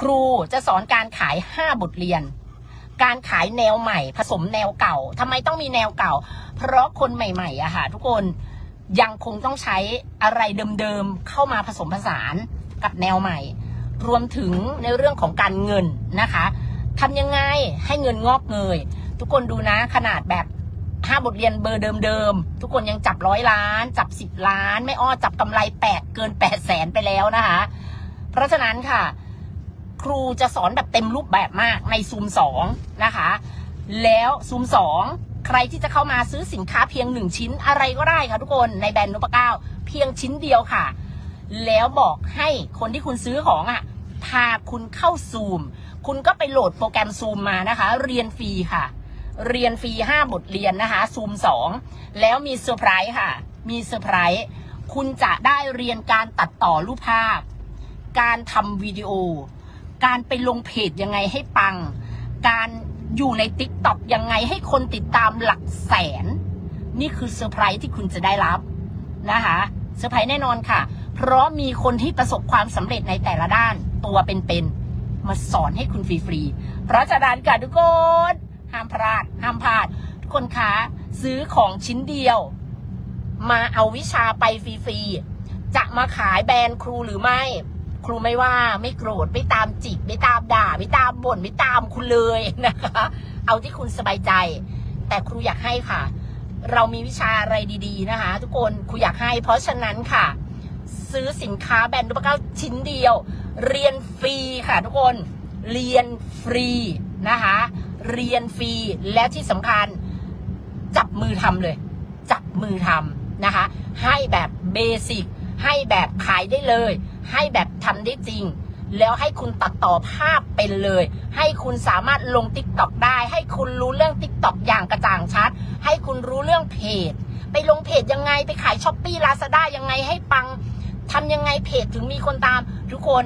ครูจะสอนการขาย5บทเรียน การขายแนวใหม่ ผสมแนวเก่าทำไมต้องมีแนวเก่า เพราะคนใหม่ๆอะค่ะทุกคนยังคงต้องใช้อะไรเดิมๆเข้ามาผสมผสานกับแนวใหม่ รวมถึงในเรื่องของการเงินนะคะทำยังไงให้เงินงอกเงย ทุกคนดูนะขนาดแบบห้าบทเรียนเบอร์เดิมๆทุกคนยังจับร้อยล้าน จับสิบล้าน ไม่อ้อจับกำไรแปดเกินแปดแสนไปแล้วนะคะ เพราะฉะนั้นค่ะ ครูจะสอนแบบเต็มรูปแบบมากในซูมสองนะคะ แล้วซูมสองใครที่จะเข้ามาซื้อสินค้าเพียงหนึ่งชิ้นอะไรก็ได้ค่ะทุกคนในแบรนด์นุปเก้าเพียงชิ้นเดียวค่ะ แล้วบอกให้คนที่คุณซื้อของอะพาคุณเข้าซูม คุณก็ไปโหลดโปรแกรมซูมมานะคะ เรียนฟรีค่ะ เรียนฟรี5บทเรียนนะคะซูม2แล้วมีเซอร์ไพรส์ค่ะ มีเซอร์ไพรส์คุณจะได้เรียนการตัดต่อรูปภาพ การทำวิดีโอ การไปลงเพจยังไงให้ปัง การอยู่ใน t ิ k t o k ยังไงให้คนติดตามหลักแสน นี่คือเซอร์ไพรส์ที่คุณจะได้รับนะคะเซอร์ไพรส์แน่นอนค่ะ เพราะมีคนที่ประสบความสำเร็จในแต่ละด้านตัวเป็นๆมาสอนให้คุณฟรีๆเพราะฉะนั้นค่ะทุกคนห้ามพลาดห้ามพลาดทุกคนคะซื้อของชิ้นเดียว มาเอาวิชาไปฟรีๆจะมาขายแบรนด์ครูหรือไม่ ครูไม่ว่าไม่โกรธไม่ตามจิก ไม่ตามด่า ไม่ตามบ่นไม่ตามคุณเลยนะคะ เอาที่คุณสบายใจ แต่ครูอยากให้ค่ะ เรามีวิชาอะไรดี ๆ นะคะ ทุกคนครูอยากให้ เพราะฉะนั้นค่ะ ซื้อสินค้าแบรนด์ดุปเก้าชิ้นเดียว เรียนฟรีค่ะ ทุกคนเรียนฟรีนะคะ เรียนฟรีและที่สำคัญจับมือทำเลย จับมือทำนะคะ ให้แบบเบสิกให้แบบขายได้เลย ให้แบบทำได้จริง แล้วให้คุณตัดต่อภาพเป็นเลย ให้คุณสามารถลงติ๊กต็อกได้ ให้คุณรู้เรื่องติ๊กต็อกอย่างกระจ่างชัด ให้คุณรู้เรื่องเพจ ไปลงเพจยังไง ไปขายช้อปปี้ลาซาด้ายังไงให้ปังทำยังไงเพจถึงมีคนตามทุกคน